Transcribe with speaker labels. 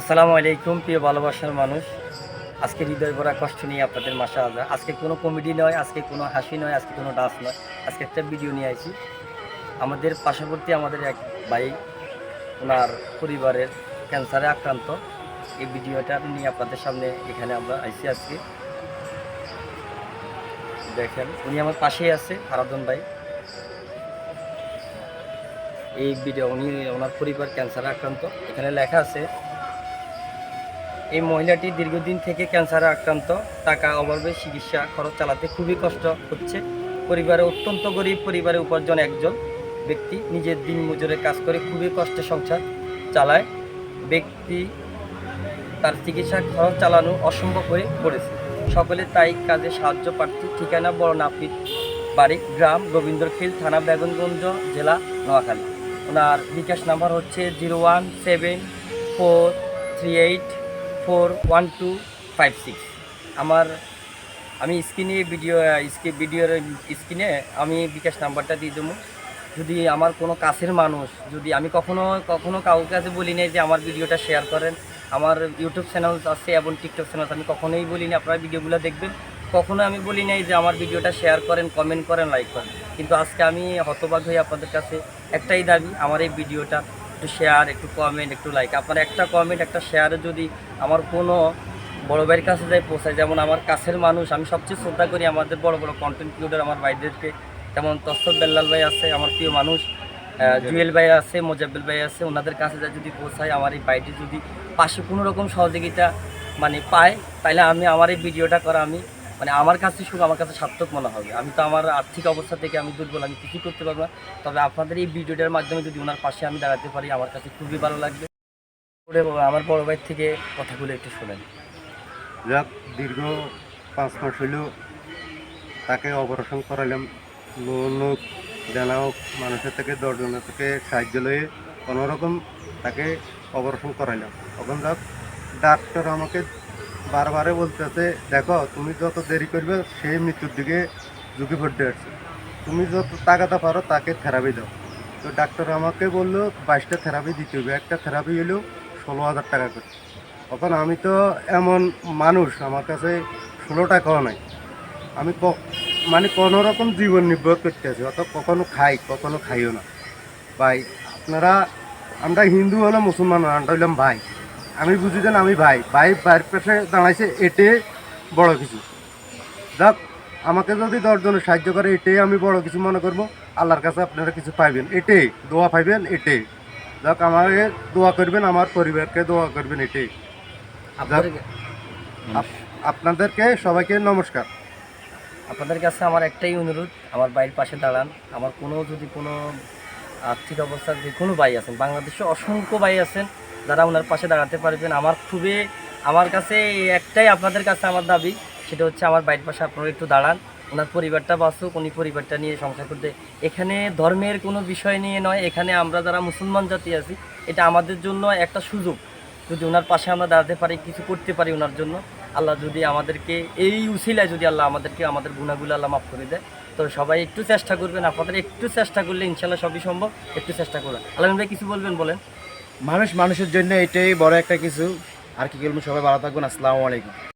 Speaker 1: আসসালামু আলাইকুম, প্রিয় ভালোবাসার মানুষ। আজকে হৃদয় ভরা কষ্ট নিয়ে আপনাদের মাসা আজা আজকে কোনো কমেডি নয়, আজকে কোনো হাসি নয়, আজকে কোনো ডান্স নয়, আজকে একটা ভিডিও নিয়ে আইছি। আমাদের পার্শ্ববর্তী আমাদের এক ভাই, ওনার পরিবারের ক্যান্সারে আক্রান্ত। এই ভিডিওটা নিয়ে আপনাদের সামনে এখানে আমরা আইসি আজকে। দেখেন, উনি আমার পাশেই আছে আরাধন ভাই। এই ভিডিও, উনি ওনার পরিবার ক্যান্সারে আক্রান্ত। এখানে লেখা আছে এই মহিলাটি দীর্ঘদিন থেকে ক্যান্সারে আক্রান্ত। টাকা অভাবে চিকিৎসা খরচ চালাতে খুবই কষ্ট হচ্ছে। পরিবারে অত্যন্ত গরিব পরিবারে উপার্জন একজন ব্যক্তি নিজের দিন মজুরে কাজ করে খুবই কষ্টে সংসার চালায়। ব্যক্তি তার চিকিৎসা খরচ চালানো অসম্ভব হয়ে পড়েছে। সকলে তাই কাজে সাহায্য প্রার্থী ঠিকানা বড় নাপিত বাড়ি, গ্রাম, রবীন্দ্রখিল থানা বেগনগঞ্জ জেলা, নোয়াখালী। ওনার বিকাশ নাম্বার হচ্ছে zero one seven four three eight four one two five six আমার, আমি স্ক্রিনে ভিডিও স্ক্রিন ভিডিওর স্ক্রিনে আমি বিকাশ নাম্বারটা দিয়ে দেবো। যদি আমার কোনো কাছের মানুষ, যদি আমি কখনো কখনো কাউকে কাছে বলি নাই যে আমার ভিডিওটা শেয়ার করেন, আমার ইউটিউব চ্যানেল আছে এবং টিকটক চ্যানেল আমি কখনোই বলি না আপনারা ভিডিওগুলো দেখবেন। কখনো আমি বলি নাই যে আমার ভিডিওটা শেয়ার করেন কমেন্ট করেন লাইক করেন। কিন্তু আজকে আমি হতবাক হয়ে আপনাদের কাছে একটাই দাবি, আমার এই ভিডিওটা একটু শেয়ার একটু কমেন্ট একটু লাইক আপনার একটা কমেন্ট একটা শেয়ারে যদি আমার কোনো বড় ভাইয়ের কাছে যাই পৌঁছায় যেমন আমার কাছের মানুষ আমি সবচেয়ে শ্রদ্ধা করি আমাদের বড় বড় কন্টেন্ট ক্রিয়েটর আমার ভাইদেরকে। যেমন তসর বেল্লাল ভাই আছে আমার প্রিয় মানুষ। জুয়েল ভাই আছে মোজাব্বেল ভাই আছে ওনাদের কাছে যা যদি পৌঁছায় আমার এই বাইটি যদি পাশে কোনো রকম সহযোগিতা মানে পায় তাহলে আমি আমার এই ভিডিওটা করা আমি মানে আমার কাছে শুধু আমার কাছে সার্থক মনে হবে। আমি তো আমার আর্থিক অবস্থা থেকে আমি দুর্বল, আমি কিছুই করতে পারব না। তবে আপনাদের এই ভিডিওটার মাধ্যমে যদি ওনার পাশে আমি দাঁড়াতে পারি, আমার কাছে খুবই ভালো লাগবে। আমার বড় ভাই থেকে কথাগুলো একটু শোনেন।
Speaker 2: যাক, দীর্ঘ পাঁচ মাস হইল তাকে অপারেশন করাইলাম। লোক জানা হোক, মানুষের থেকে, দশজনের থেকে সাহায্য লয়ে কোনোরকম তাকে অপারেশন করাইলাম। তখন যাক, ডাক্তার আমাকে বারবারে বলতেছে, দেখো, তুমি যত দেরি করবে, সেই মৃত্যুর দিকে ঝুঁকি পড়তে আসছে তুমি যত তাকাতে পারো, তাকে থেরাপি দাও। তো ডাক্তার আমাকে বলল, বাইশটা থেরাপি দিতে হবে। একটা থেরাপি হলো ষোলো হাজার টাকা করে। তখন আমি তো এমন মানুষ, আমার কাছে ষোলো টাকাও নাই। আমি মানে কোনো রকম জীবন নির্ভর করতে আছি অত কখনো খাই, কখনো খাইও না। ভাই, আপনারা, আমরা হিন্দু হলো মুসলমান আমরা হইলাম ভাই। আমি বুঝি যেন আমি ভাই। ভাই ভাইয়ের পাশে দাঁড়াইছে এটে বড় কিছু। যাক আমাকে যদি দশজনের সাহায্য করে এটাই আমি বড় কিছু মনে করব। আল্লাহর কাছে আপনারা কিছু পাইবেন। এটাই দোয়া পাইবেন এটাই যাক আমাকে দোয়া করবেন আমার পরিবারকে দোয়া করবেন এটাই
Speaker 1: আপনাদের
Speaker 2: আপনাদেরকে সবাইকে নমস্কার।
Speaker 1: আপনাদের কাছে আমার একটাই অনুরোধ আমার ভাইয়ের পাশে দাঁড়ান। আমার কোনো যদি কোনো আর্থিক অবস্থার যে কোনো ভাই আছেন বাংলাদেশে অসংখ্য ভাই আছেন যারা ওনার পাশে দাঁড়াতে পারবেন। আমার খুবই, আমার কাছে একটাই আপনাদের কাছে আমার দাবি, সেটা হচ্ছে আমার বাড়ির পাশে আপনারা একটু দাঁড়ান। ওনার পরিবারটা বাঁচুক, উনি পরিবারটা নিয়ে সংসার করতে। এখানে ধর্মের কোনো বিষয় নিয়ে নয়, এখানে আমরা যারা মুসলমান জাতি আছি, এটা আমাদের জন্য একটা সুযোগ। যদি ওনার পাশে আমরা দাঁড়াতে পারি, কিছু করতে পারি ওনার জন্য, আল্লাহ যদি আমাদেরকে, এই উসিলায় যদি আল্লাহ আমাদেরকে, আমাদের গুণাগুলো আল্লাহ মাফ করে দেয়। তো সবাই একটু চেষ্টা করবেন, আপনাদের একটু চেষ্টা করলে ইনশাল্লাহ সবই সম্ভব, একটু চেষ্টা করবেন। আল্লাহ ভাই, কিছু বলবেন, বলেন।
Speaker 3: মানুষ মানুষের জন্য এটাই বড় একটা কিছু। আর কি বলব সবাই ভালো থাকবেন। আসসালামু আলাইকুম।